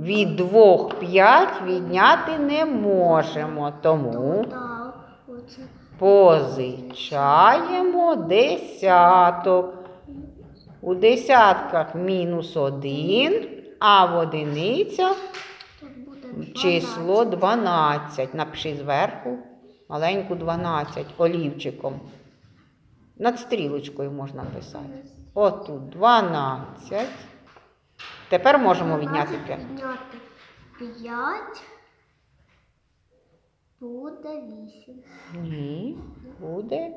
Від двох п'ять відняти не можемо, тому позичаємо десяток. У десятках мінус один, а в одиницях число 12. Напиши зверху маленьку 12 олівчиком. Над стрілочкою можна писати. Отут 12. Тепер можемо відняти 5. Відняти 5 буде 8. Ні, буде.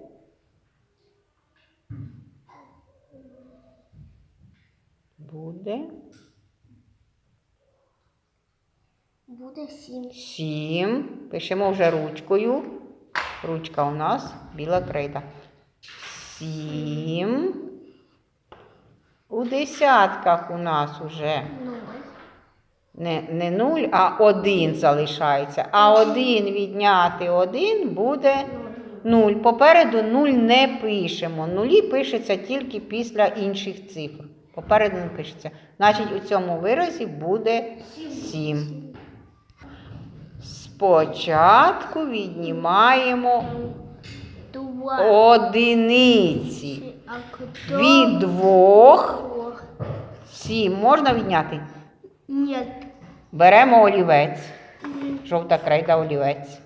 Буде Буде 7. 7. Пишемо вже ручкою. Ручка у нас біла крейда. 7. У десятках у нас уже 0. не, не 0, а 1 залишається. А 1 відняти 1 буде 0. Попереду 0 не пишемо. Нулі пишеться тільки після інших цифр. Попереду не пишеться. Значить, у цьому виразі буде 7. Спочатку віднімаємо 2. одиниці. Від двох. 7 можна відняти? Ні. Беремо олівець. Жовта крейда олівець.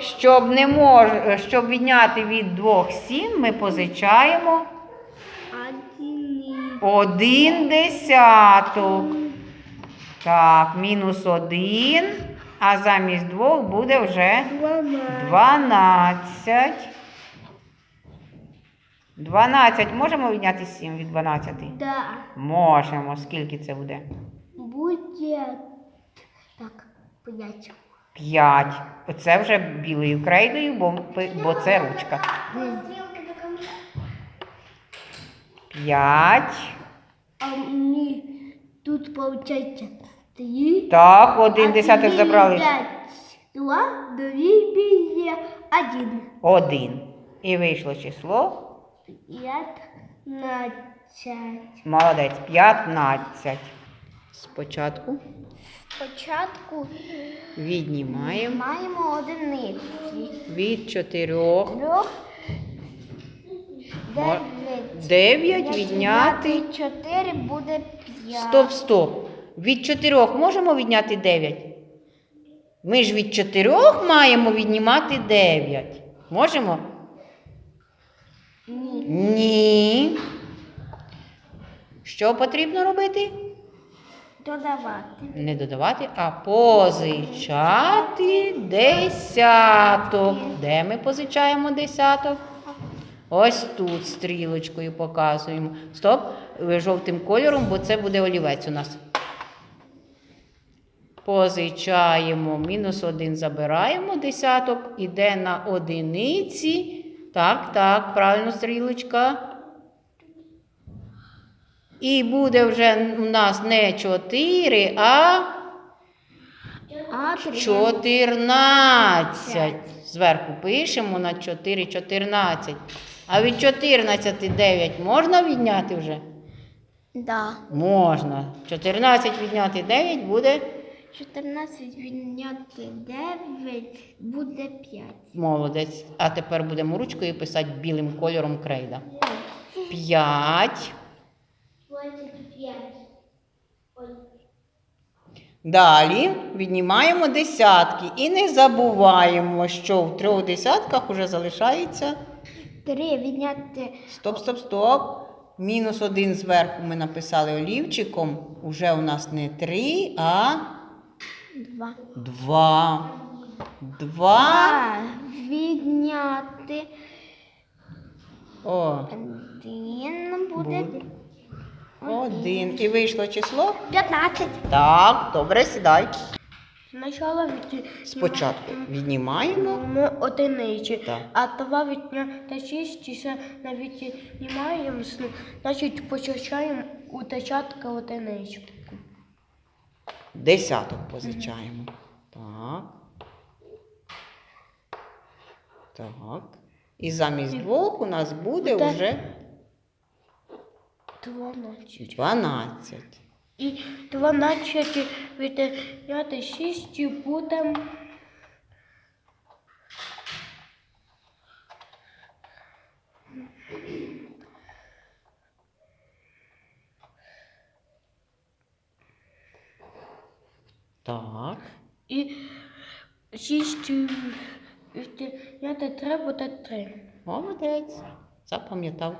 Щоб не мож... щоб відняти від двох сім, ми позичаємо один десяток. Так, мінус один. А замість двох буде вже Дванадцять. Дванадцять. Дванадцять. Можемо відняти сім від дванадцяти? Да. Можемо. Скільки це буде? Буде. Так, п'ять. П'ять. Оце вже білою крейдою, бо, бо це ручка. П'ять. А мені тут виходить три. Так, один десяток забрали. п'ять. Два, дорівнює один. Один. І вийшло число. П'ятнадцять. Молодець. П'ятнадцять. Спочатку Спочатку віднімаємо маємо одиниці. від чотирьох. Трьох. Мо- Дев'ять. Дев'ять відняти. Чотири буде п'ять. Стоп, стоп. Від чотирьох можемо відняти дев'ять? Ми ж від чотирьох маємо віднімати дев'ять. Можемо? Ні. Ні. Що потрібно робити? Додавати. Не додавати, а позичати десяток. Де ми позичаємо десяток? Ось тут стрілочкою показуємо. Стоп, е, жовтим кольором, бо це буде олівець у нас. Позичаємо, мінус один забираємо десяток, іде на одиниці. Так, так, правильно стрілочка. І буде вже у нас не 4, а. 14. Зверху пишемо на 4, 14. А від 14 9 можна відняти вже? Да. Можна. 14 відняти 9 буде 14 відняти 9 буде 5. молодець. А тепер будемо ручкою писати білим кольором крейда. 5. 25. Далі віднімаємо десятки і не забуваємо, що в трьох десятках вже залишається 3 відняти Стоп, стоп, стоп. Мінус один зверху ми написали олівчиком. Уже у нас не три, а 2. два. Два. Відняти О, 1 буде один. І вийшло число? 15. Так, добре, сідай. Спочатку від... Спочатку віднімаємо. Ми одиничі, Так. а два відняти 6 ще навіть віднімаємо, значить позичаємо у десятка одиничку. Десяток позичаємо. Так. Так. І замість двох у нас буде Буде. вже 12. 12. І 12 відняти 6 буде. Так. І 6 відняти 3 буде 3. Молодець. Запам'ятав.